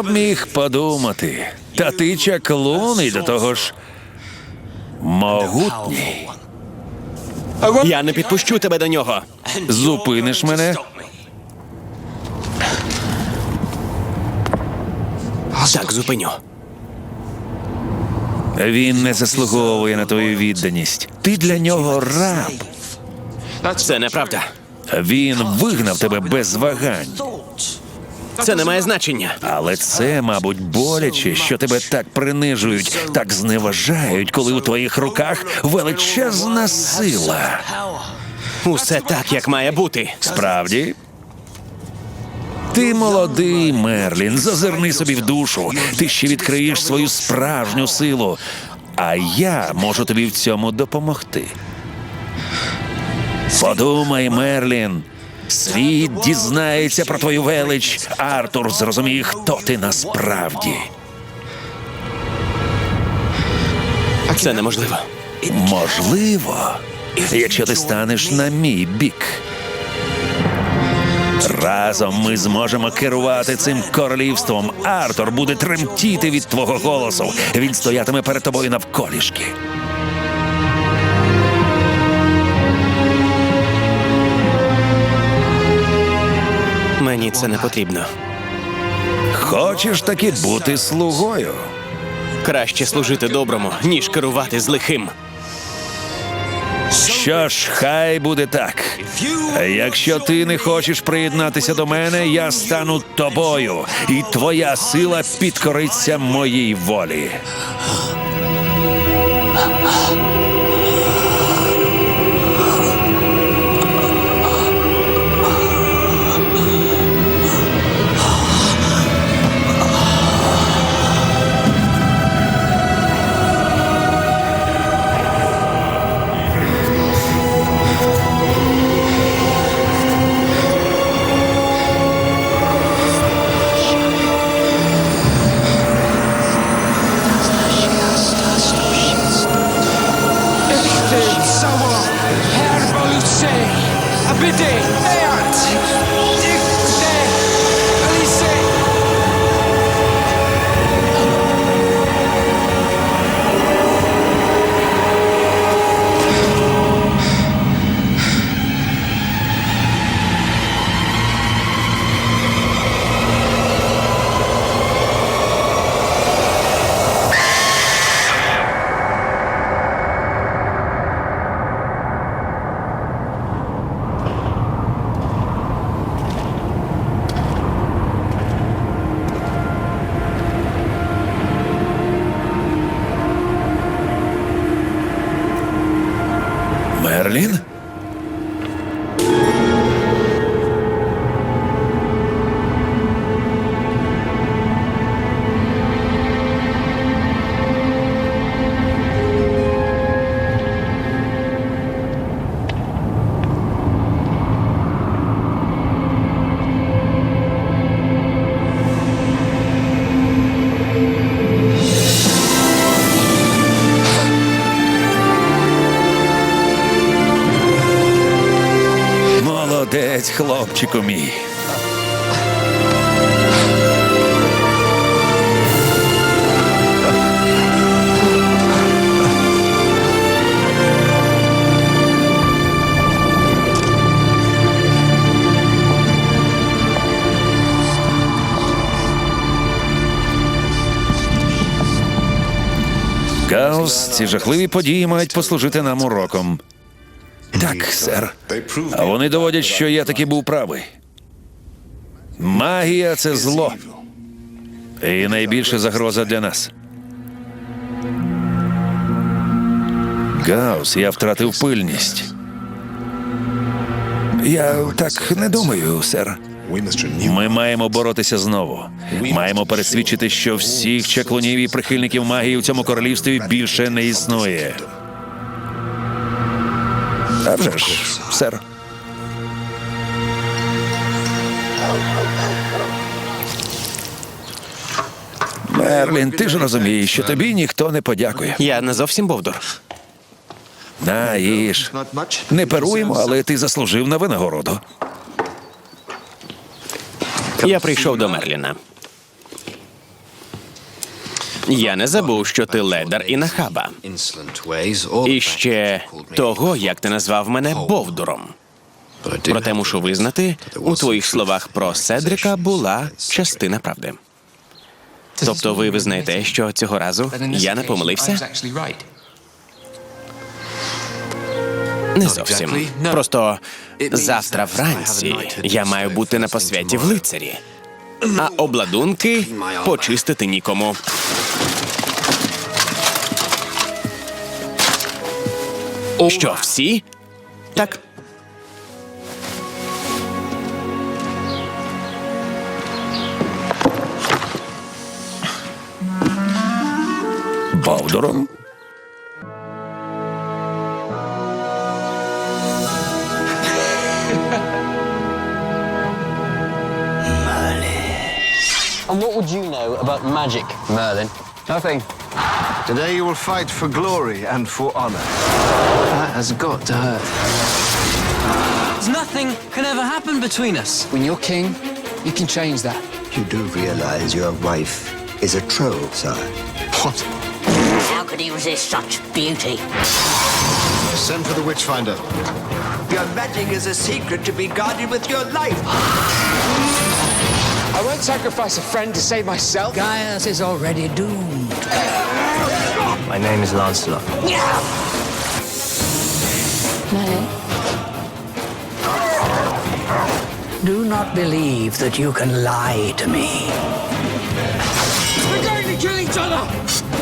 Хто б міг подумати? Та ти чаклун і до того ж могутній. Я не підпущу тебе до нього. Зупиниш мене? Так, зупиню. Він не заслуговує на твою відданість. Ти для нього раб. Це неправда. Він вигнав тебе без вагань. Це не має значення. Але це, мабуть, боляче, що тебе так принижують, так зневажають, коли у твоїх руках величезна сила. Усе так, як має бути. Справді? Ти молодий, Мерлін, зазирни собі в душу. Ти ще відкриєш свою справжню силу. А я можу тобі в цьому допомогти. Подумай, Мерлін. Світ дізнається про твою велич. Артур зрозуміє, хто ти насправді. Це неможливо. Можливо, якщо ти станеш на мій бік. Разом ми зможемо керувати цим королівством. Артур буде тремтіти від твого голосу. Він стоятиме перед тобою навколішки. Мені це не потрібно. Хочеш таки бути слугою? Краще служити доброму, ніж керувати з лихим. Що ж, хай буде так. Якщо ти не хочеш приєднатися до мене, я стану тобою, і твоя сила підкориться моїй волі. happy day. Мерлін? Хлопчику мій. Гаус, ці жахливі події мають послужити нам уроком. Так, сер. А вони доводять, що я таки був правий. Магія це зло. І найбільша загроза для нас. Гаус, я втратив пильність. Я так не думаю, сер. Ми маємо боротися знову. Маємо пересвідчити, що всіх чаклунів і прихильників магії в цьому королівстві більше не існує. А вже ж, сер. Мерлін, ти ж розумієш, що тобі ніхто не подякує. Я не зовсім бовдур. На, їж. Не перуємо, але ти заслужив на винагороду. Я прийшов до Мерліна. Я не забув, що ти ледар і нахаба. І ще того, як ти назвав мене Бовдуром. Проте мушу визнати, у твоїх словах про Седрика була частина правди. Тобто ви визнаєте, що цього разу я не помилився? Не зовсім. Просто завтра вранці я маю бути на посвяті в лицарі, а обладунки почистити нікому. Що, всі? Так. Бовдуром? And what would you know about magic, Merlin? Nothing. Today you will fight for glory and for honor. That has got to hurt. Nothing can ever happen between us. When you're king, you can change that. You do realize your wife is a troll, sir. What? How could he resist such beauty? Send for the Witchfinder. Your magic is a secret to be guarded with your life. I won't sacrifice a friend to save myself. Gaius is already doomed. My name is Lancelot. Merlin? Do not believe that you can lie to me. We're going to kill each other!